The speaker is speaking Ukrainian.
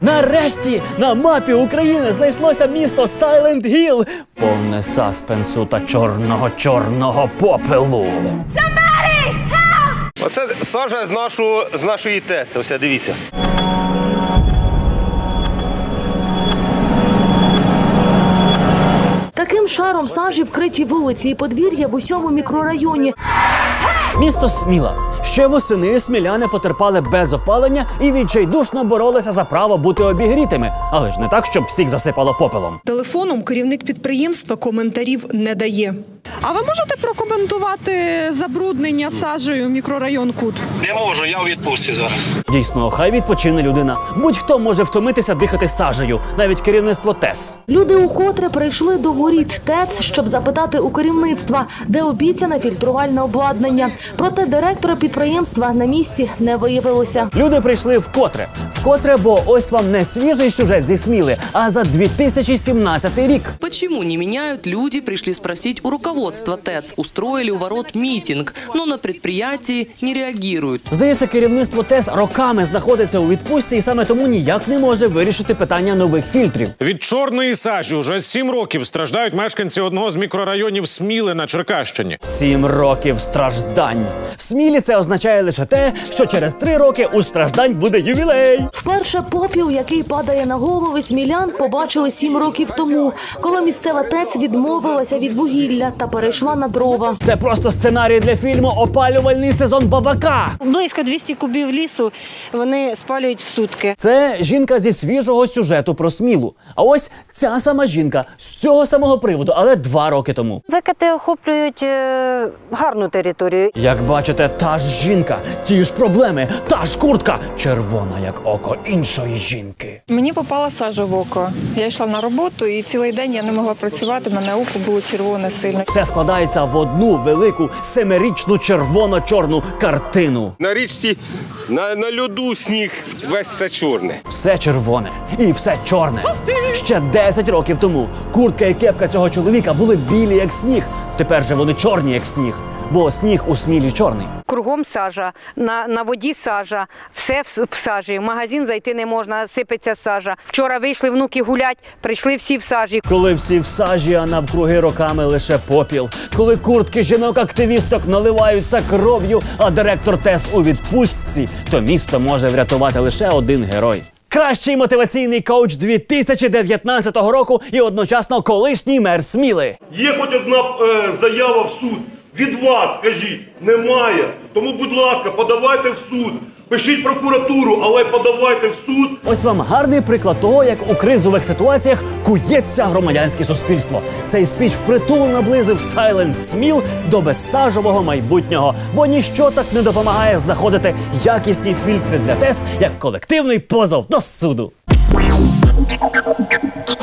Нарешті на мапі України знайшлося місто Сайленд Гіл, повне саспенсу та чорного чорного попелу. Оце сажа з нашого з нашої ТЕЦ. Ось дивіться. Таким шаром сажі вкриті вулиці і подвір'я в усьому мікрорайоні. Місто Сміла. Ще восени сміляни потерпали без опалення і відчайдушно боролися за право бути обігрітими, але ж не так, щоб всіх засипало попелом. Телефоном керівник підприємства коментарів не дає. А ви можете прокоментувати забруднення сажею мікрорайон Кут? Не можу, я у відпустці зараз. Дійсно, хай відпочине людина. Будь-хто може втомитися дихати сажею, навіть керівництво ТЕС. Люди укотре прийшли до воріт ТЕЦ, щоб запитати у керівництва, де обіцяне фільтрувальне обладнання. Проте директора підприємства на місці не виявилося. Люди прийшли вкотре. Вкотре, бо ось вам не свіжий сюжет зі Сміли, а за 2017 рік. Почему не меняют люди, пришли спросить у руководства ТЭЦ. Устроили у ворот митинг, но на предприятии не реагируют. Здається, керівництво ТЕС роками знаходиться у відпустці і саме тому ніяк не може вирішити питання нових фільтрів. Від чорної сажі уже сім років страждають мешканці одного з мікрорайонів Сміли на Черкащині. Сім років страждань. В Смілі це означає лише те, що через три роки у страждань буде ювілей. Вперше попіл, який падає на голови смілян, побачили сім років тому, коли місцева ТЕЦ відмовилася від вугілля та перейшла на дрова. Це просто сценарій для фільму Опалювальний сезон бабака. Близько 200 кубів лісу вони спалюють в сутки. Це жінка зі свіжого сюжету про смілу. А ось ця сама жінка з цього самого приводу, але два роки тому. ВКТ охоплюють е, гарну територію. Як бачите, та ж жінка, ті ж проблеми, та ж куртка, червона як око іншої жінки. Мені попала сажа в око. Я йшла на роботу і цілий день я не могла працювати. Мене око було червоне сильно. Все складається в одну велику семирічну червоно-чорну картину. На річці на, на льоду сніг весь все чорне. Все червоне і все чорне. Ще 10 років тому куртка і кепка цього чоловіка були білі, як сніг. Тепер же вони чорні, як сніг. Бо сніг у смілі чорний. Кругом сажа, на, на воді сажа, все в, в сажі. В магазин зайти не можна, сипеться сажа. Вчора вийшли внуки гулять, прийшли всі в сажі. Коли всі в сажі, а навкруги роками лише попіл. Коли куртки жінок-активісток наливаються кров'ю, а директор ТЕС у відпустці, то місто може врятувати лише один герой. Кращий мотиваційний коуч 2019 року і одночасно колишній мер Сміли. Є хоч одна е, заява в суд. Від вас, скажіть, немає. Тому, будь ласка, подавайте в суд. Пишіть прокуратуру, але подавайте в суд. Ось вам гарний приклад того, як у кризових ситуаціях кується громадянське суспільство. Цей спіч впритул наблизив Silent Сміл до безсажового майбутнього, бо ніщо так не допомагає знаходити якісні фільтри для ТЕС, як колективний позов до суду.